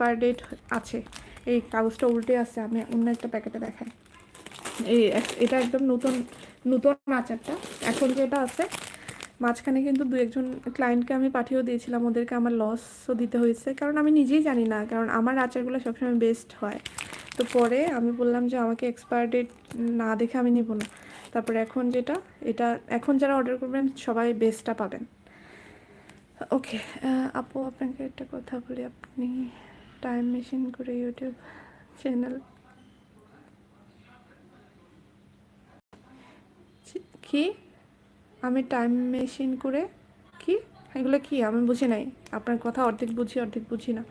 Expire date আছে। এই কাগজটা উল্টে আছে, আমি অন্য একটা প্যাকেটে দেখাই। এই এটা একদম নতুন নতুন আচারটা। এখন যেটা আছে, মাঝখানে কিন্তু দু একজন ক্লায়েন্টকে আমি পাঠিয়েও দিয়েছিলাম, ওদেরকে আমার লসও দিতে হয়েছে। কারণ আমি নিজেই জানি না, কারণ আমার আচারগুলো সবসময় বেস্ট হয়। তো পরে আমি বললাম যে, আমাকে এক্সপায়ার ডেট না দেখে আমি নিব না। তারপরে এখন যেটা, এটা, এখন যারা অর্ডার করবেন, সবাই বেস্টটা পাবেন। ওকে আপু, আপনাকে একটা কথা বলি, আপনি টাইম মেশিন করে ইউটিউব চ্যানেল কি? আমি টাইম মেশিন করে, কি? এগুলো কি? আমি বুঝি নাই। আপনার কথা অর্ধেক বুঝি অর্ধেক বুঝি না।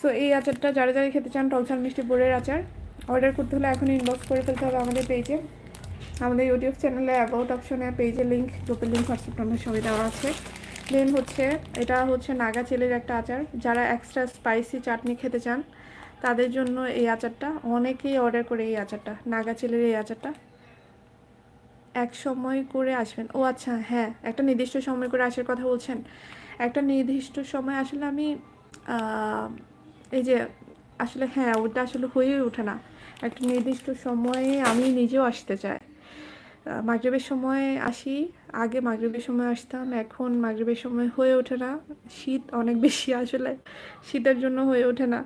সো এই আচারটা যারা যারা খেতে চান, টলছাল মিষ্টি বোরের আচার অর্ডার করতে হলে এখন ইনবক্স করে ফেলতে হবে আমাদের পেজে আমাদের ইউটিউব চ্যানেলে অ্যাবাউট অপশনে পেজের লিঙ্ক গ্রুপের লিঙ্ক হোয়াটসঅ্যাপ নাম্বার সবই দেওয়া আছে। দেন হচ্ছে, এটা হচ্ছে নাগা চিলের একটা আচার। যারা এক্সট্রা স্পাইসি চাটনি খেতে চান, তাদের জন্য এই আচারটা, অনেকেই অর্ডার করে এই আচারটা, নাগা চিলের এই আচারটা। এক সময় করে আসবেন। ও আচ্ছা হ্যাঁ একটা নির্দিষ্ট সময় করে আসার কথা বলছেন। একটা নির্দিষ্ট সময় আসলে আমি এই যে, আসলে হ্যাঁ ওটা আসলে হয়েই ওঠে না। একটা নির্দিষ্ট সময়ে আমি নিজেও আসতে চাই। মাগরিবের সময় আসি, আগে মাগরিবের সময় আসতাম, এখন মাগরিবের সময় হয়ে ওঠে না। শীত অনেক বেশি আসলে, শীতের জন্য হয়ে ওঠে না।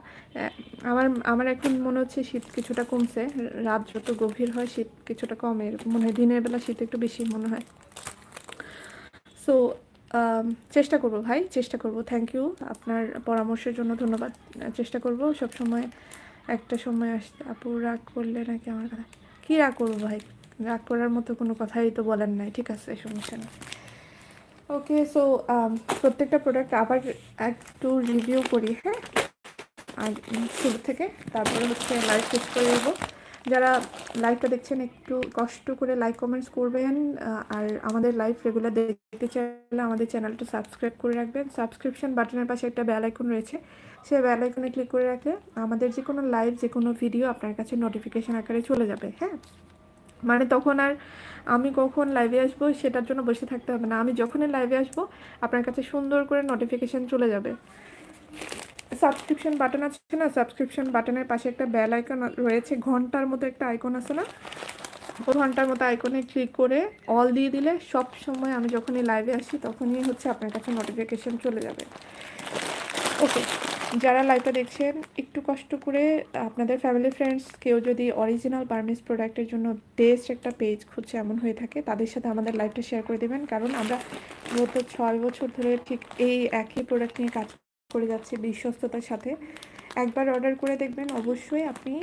আমার আমার এখন মনে হচ্ছে শীত কিছুটা কমছে, রাত যত গভীর হয় শীত কিছুটা কমে, মনে হয় দিনের বেলা শীত একটু বেশি মনে হয়। সো চেষ্টা করব ভাই, চেষ্টা করব থ্যাংক ইউ আপনার পরামর্শের জন্য ধন্যবাদ। চেষ্টা করব সব সময় একটা সময় আসতে আপু রাগ করলে নাকি আমার কথা? কী রাগ করব ভাই? রাগ করার মতো কোনো কথাই তো বলেন নাই, ঠিক আছে সমস্যা নেই। ওকে সো প্রত্যেকটা প্রোডাক্ট আবার একটু রিভিউ করি হ্যাঁ? আর শুরু থেকে তারপরে হচ্ছে লাইভ শেষ করে দেবো। যারা লাইভটা দেখছেন, একটু কষ্ট করে লাইক কমেন্টস করবেন আর আমাদের লাইভ রেগুলার দেখতে চাইলে আমাদের চ্যানেলটা সাবস্ক্রাইব করে রাখবেন। সাবস্ক্রিপশন বাটনের পাশে একটা বেল আইকন রয়েছে। সেই বেল আইকনে ক্লিক করে রাখলে আমাদের যে কোনো লাইভ যে কোনো ভিডিও আপনার কাছে নোটিফিকেশন আকারে চলে যাবে হ্যাঁ? মানে তখন আর আমি কখন লাইভে আসব সেটার জন্য বসে থাকতে হবে না। আমি যখনই লাইভে আসব, আপনার কাছে সুন্দর করে নোটিফিকেশন চলে যাবে। সাবস্ক্রিপশন বাটন আছে না? সাবস্ক্রিপশন বাটনের পাশে একটা বেল আইকন রয়েছে। ঘণ্টার মতো একটা আইকন আছে না? ওই ঘণ্টার মতো আইকনে ক্লিক করে অল দিয়ে দিলে সব সময় আমি যখনই লাইভে আসি, তখনই হচ্ছে আপনার কাছে নোটিফিকেশন চলে যাবে। ওকে যারা লাইভটা দেখছেন, একটু কষ্ট করে আপনাদের ফ্যামিলি ফ্রেন্ডস কেউ যদি অরিজিনাল বার্মিস প্রোডাক্টের জন্য বেস্ট একটা পেজ খুঁজছে, এমন হয়ে থাকে, তাদের সাথে আমাদের লাইভটা শেয়ার করে দেবেন। কারণ আমরা গত ছয় বছর ধরে ঠিক এই একই প্রোডাক্ট নিয়ে কাজ করে যাচ্ছি বিশ্বস্ততার সাথে। একবার অর্ডার করে দেখবেন, অবশ্যই আপনি,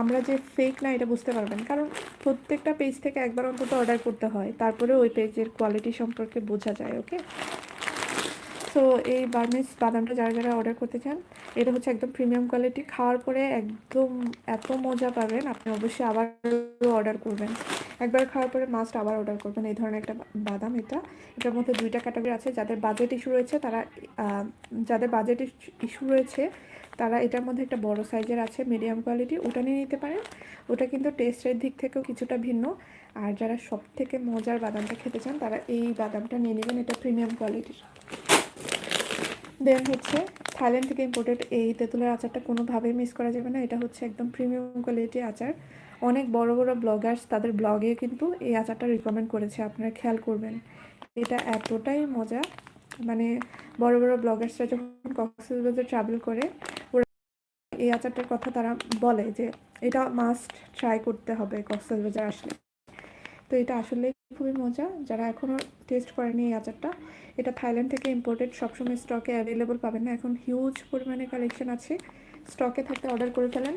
আমরা যে ফেক না, এটা বুঝতে পারবেন। কারণ প্রত্যেকটা পেজ থেকে একবার অন্তত অর্ডার করতে হয় তারপরে ওই পেজের কোয়ালিটি সম্পর্কে বোঝা যায় ওকে সো এই বার্মিস বাদামটা যারা যারা অর্ডার করতে চান, এটা হচ্ছে একদম প্রিমিয়াম কোয়ালিটি খাওয়ার পরে একদম এত মজা পাবেন, আপনি অবশ্যই আবার অর্ডার করবেন। একবার খাওয়ার পরে মাস্ট আবার অর্ডার করবেন। এই ধরনের একটা বাদাম এটা। এটার মধ্যে দুইটা ক্যাটাগরি আছে। যাদের বাজেট ইস্যু রয়েছে, তারা যাদের বাজেট ইস্যু রয়েছে, তারা এটার মধ্যে একটা বড় সাইজের আছে মিডিয়াম কোয়ালিটি ওটা নিয়ে নিতে পারেন। ওটা কিন্তু টেস্টের দিক থেকেও কিছুটা ভিন্ন। আর যারা সব থেকে মজার বাদামটা খেতে চান, তারা এই বাদামটা নিয়ে নেবেন। এটা প্রিমিয়াম কোয়ালিটির দেন হচ্ছে থাইল্যান্ড থেকে ইম্পোর্টেড এই তেঁতুলের আচারটা কোনোভাবেই মিস করা যাবে না। এটা হচ্ছে একদম প্রিমিয়াম কোয়ালিটি আচার। অনেক বড় বড় ব্লগার্স তাদের ব্লগে কিন্তু এই আচারটা রিকমেন্ড করেছে, আপনারা খেয়াল করবেন। এটা এতটাই মজা মানে বড় বড় ব্লগার্সরা যখন কক্সবাজার ট্রাভেল করে, ওরা এই আচারটার কথা তারা বলে যে এটা মাস্ট ট্রাই করতে হবে কক্সবাজার আসলে। তো এটা আসলে খুবই মজা। যারা এখনও টেস্ট করেনি এই আচারটা, এটা থাইল্যান্ড থেকে ইম্পোর্টেড সবসময় স্টকে অ্যাভেলেবল পাবেন না। এখন হিউজ পরিমাণে কালেকশন আছে। স্টকে থাকতে অর্ডার করে ফেলেন।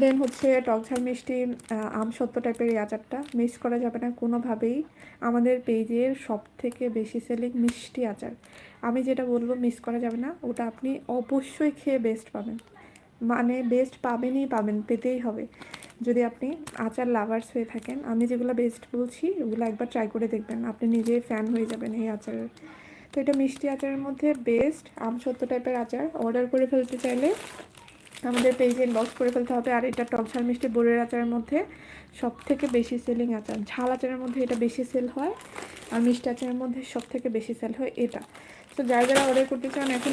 দেন হচ্ছে টক ঝাল মিষ্টি আম সত্য টাইপের এই আচারটা। মিস করা যাবে না কোনোভাবেই। আমাদের পেজের সব থেকে বেশি সেলিং মিষ্টি আচার। আমি যেটা বলব মিস করা যাবে না। ওটা আপনি অবশ্যই খেয়ে বেস্ট পাবেন। মানে বেস্ট পাবেনই পাবেন, পেতেই হবে। যদি আপনি আচার লাভার্স হয়ে থাকেন, আমি যেগুলো বেস্ট বলছি, ওগুলো একবার ট্রাই করে দেখবেন। আপনি নিজেই ফ্যান হয়ে যাবেন এই আচারের তো এটা মিষ্টি আচারের মধ্যে বেস্ট আম সত্য টাইপের আচার। অর্ডার করে ফেলতে চাইলে আমাদের পেজে ইনবক্স করে ফেলতে হবে। আর এটা টক ঝাল মিষ্টি বোরের আচারের মধ্যে সব থেকে বেশি সেলিং আচার। ঝাল আচারের মধ্যে এটা বেশি সেল হয় আর মিষ্টি আচারের মধ্যে সব থেকে বেশি সেল হয় এটা। তো যারা যারা অর্ডার করতে চান, এখন